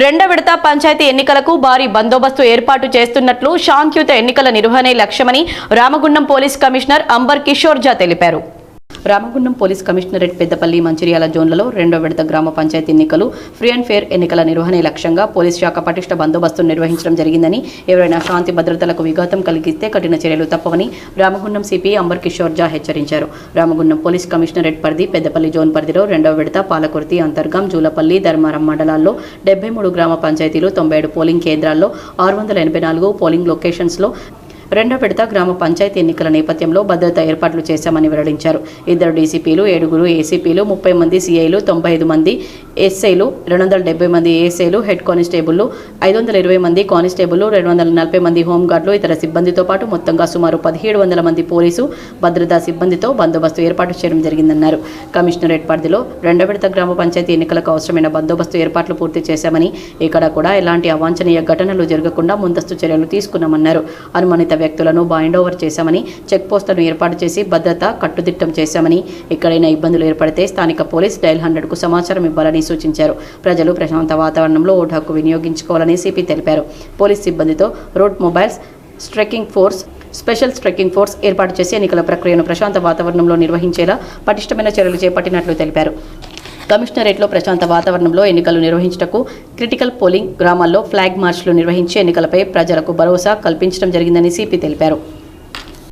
రెండో విడత పంచాయతీ ఎన్నికలకు భారీ బందోబస్తు ఏర్పాటు చేస్తున్నట్లు శాంతియుత ఎన్నికల నిర్వహణే లక్ష్యమని రామగుండం పోలీస్ కమిషనర్ అంబర్ కిషోర్ జా తెలిపారు. రామగుండం పోలీస్ కమిషనరేట్ పెద్దపల్లి మంచిర్యాల జోన్లలో రెండో విడత గ్రామ పంచాయతీ ఎన్నికలు ఫ్రీ అండ్ ఫేర్ ఎన్నికల నిర్వహణే లక్ష్యంగా పోలీస్ శాఖ పటిష్ట బందోబస్తు నిర్వహించడం జరిగిందని ఎవరైనా శాంతి భద్రతలకు విఘాతం కలిగిస్తే కఠిన చర్యలు తప్పవని రామగుండం సిపి అంబర్ కిషోర్ జా హెచ్చరించారు. రామగుండం పోలీస్ కమిషనరేట్ పరిధి పెద్దపల్లి జోన్ పరిధిలో రెండో విడత పాలకుర్తి అంతర్గం జూలపల్లి ధర్మారం మండలాల్లో డెబ్బై మూడు గ్రామ పంచాయతీలు తొంభై ఏడు పోలింగ్ కేంద్రాల్లో ఆరు వందల ఎనభై నాలుగు పోలింగ్ లొకేషన్స్లో రెండో విడత గ్రామ పంచాయతీ ఎన్నికల నేపథ్యంలో భద్రతా ఏర్పాట్లు చేశామని వెల్లడించారు. ఇద్దరు డీసీపీలు ఏడుగురు ఏసీపీలు ముప్పై మంది సీఐలు తొంభై ఐదు మంది ఎస్ఐలు రెండు వందల డెబ్బై మంది ఏఎస్ఐలు హెడ్ కానిస్టేబుల్లు ఐదు వందల ఇరవై మంది కానిస్టేబుల్లు రెండు వందల నలభై మంది హోంగార్డులు ఇతర సిబ్బందితో పాటు మొత్తంగా సుమారు పదిహేడు వందల మంది పోలీసు భద్రతా సిబ్బందితో బందోబస్తు ఏర్పాటు చేయడం జరిగిందన్నారు. కమిషనరేట్ పరిధిలో రెండో విడత గ్రామ పంచాయతీ ఎన్నికలకు అవసరమైన బందోబస్తు ఏర్పాట్లు పూర్తి చేశామని ఇక్కడ కూడా ఎలాంటి అవాంఛనీయ ఘటనలు జరగకుండా ముందస్తు చర్యలు తీసుకున్నామన్నారు. అనుమానిత వ్యక్తులను బాయిండ్ ఓవర్ చేశామని చెక్పోస్టులను ఏర్పాటు చేసి భద్రత కట్టుదిట్టం చేశామని ఎక్కడైనా ఇబ్బందులు ఏర్పడితే స్థానిక పోలీస్ డయల్ హండ్రెడ్కు సమాచారం ఇవ్వాలని సూచించారు. ప్రజలు ప్రశాంత వాతావరణంలో ఓటు హక్కు వినియోగించుకోవాలని సిపి తెలిపారు. పోలీస్ సిబ్బందితో road mobiles striking force special striking force ఏర్పాటు చేసి ఎన్నికల ప్రక్రియను ప్రశాంత వాతావరణంలో నిర్వహించేలా పటిష్టమైన చర్యలు చేపట్టినట్లు తెలిపారు. కమిషనరేట్లో ప్రశాంత వాతావరణంలో ఎన్నికలు నిర్వహించుటకు క్రిటికల్ పోలింగ్ గ్రామాల్లో ఫ్లాగ్ మార్చ్లు నిర్వహించి ఎన్నికలపై ప్రజలకు భరోసా కల్పించడం జరిగిందని సిపి తెలిపారు.